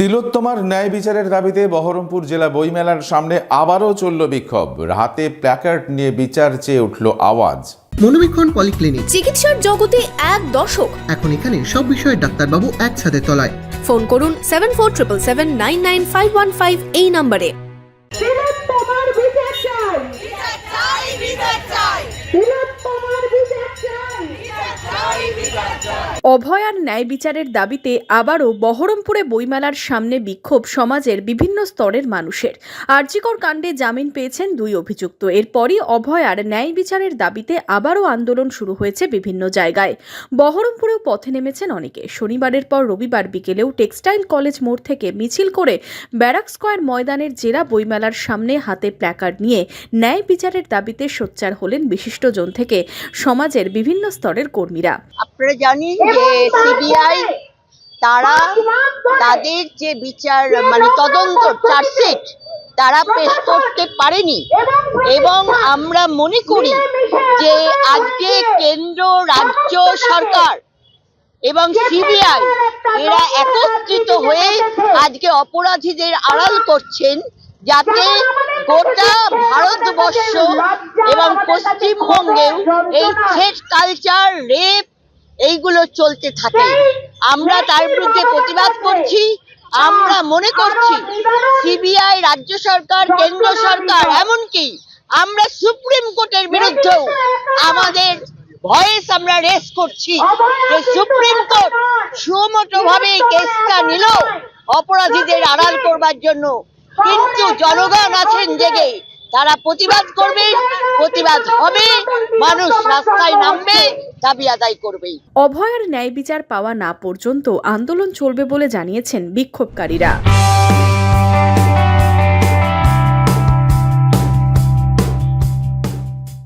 তিলোত্তমার ন্যায় বিচারের দাবিতে বহরমপুর জেলা বইমেলার সামনে আবারও চলল বিক্ষোভ। হাতে প্ল্যাকার্ড নিয়ে বিচার চেয়ে উঠল আওয়াজ। মনোবীক্ষণ পলিক্লিনিক। চিকিৎসার জগতে এক দশক। এখন এখানে সব বিষয়ে ডাক্তারবাবু একসাথে তলায়। ফোন করুন seven four triple seven nine nine five one five এই নম্বরে। অভয়ার ন্যায় বিচারের দাবিতে আবারও বহরমপুরে বইমেলার সামনে বিক্ষোভ সমাজের বিভিন্ন স্তরের মানুষের। আর্জিকর কাণ্ডে জামিন পেয়েছেন দুই অভিযুক্ত। এরপরই অভয়ার ন্যায় বিচারের দাবিতে আবারও আন্দোলন শুরু হয়েছে বিভিন্ন জায়গায়। বহরমপুরেও পথে নেমেছেন অনেকে। শনিবারের পর রবিবার বিকেলেও টেক্সটাইল কলেজ মোড় থেকে মিছিল করে ব্যারাক স্কোয়ার ময়দানের জেলা বইমেলার সামনে হাতে প্ল্যাকার্ড নিয়ে ন্যায় বিচারের দাবিতে সোচ্চার হলেন বিশিষ্টজন থেকে সমাজের বিভিন্ন স্তরের কর্মীরা। আপনারা জানেন সিবিআই তারা তাদের যে বিচার মানে তদন্ত চার্জশিট, তারা পেশ করতে পারেনি। এবং আমরা মনে করি যে আজকে কেন্দ্র, রাজ্য সরকার এবং সিবিআই এরা একত্রিত হয়ে আজকে অপরাধীদের আড়াল করছেন যাতে গোটা ভারতবর্ষ এবং পশ্চিমবঙ্গেও এই থ্রেট কালচার রেপ এইগুলো চলতে থাকে। আমরা তার বিরুদ্ধে প্রতিবাদ করছি, আমরা মনে করছি সিবিআই, রাজ্য সরকার, কেন্দ্র সরকার, এমনকি আমরা সুপ্রিম কোর্টের বিরুদ্ধেও আমাদের ভয়েস আমরা রেস করছি যে সুপ্রিম কোর্ট সুমোটো ভাবে কেসটা নিল, অপরাধীদের আড়াল করবার জন্য। কিন্তু জনগণ আছেন জেগে, তারা প্রতিবাদ করবে, প্রতিবাদ হবে, মানুষ রাস্তায় নামবে দাবি আদায় করবে অভয়ের ন্যায় বিচার পাওয়া না পর্যন্ত আন্দোলন চলবে বলে জানিয়েছেন বিক্ষোভকারীরা।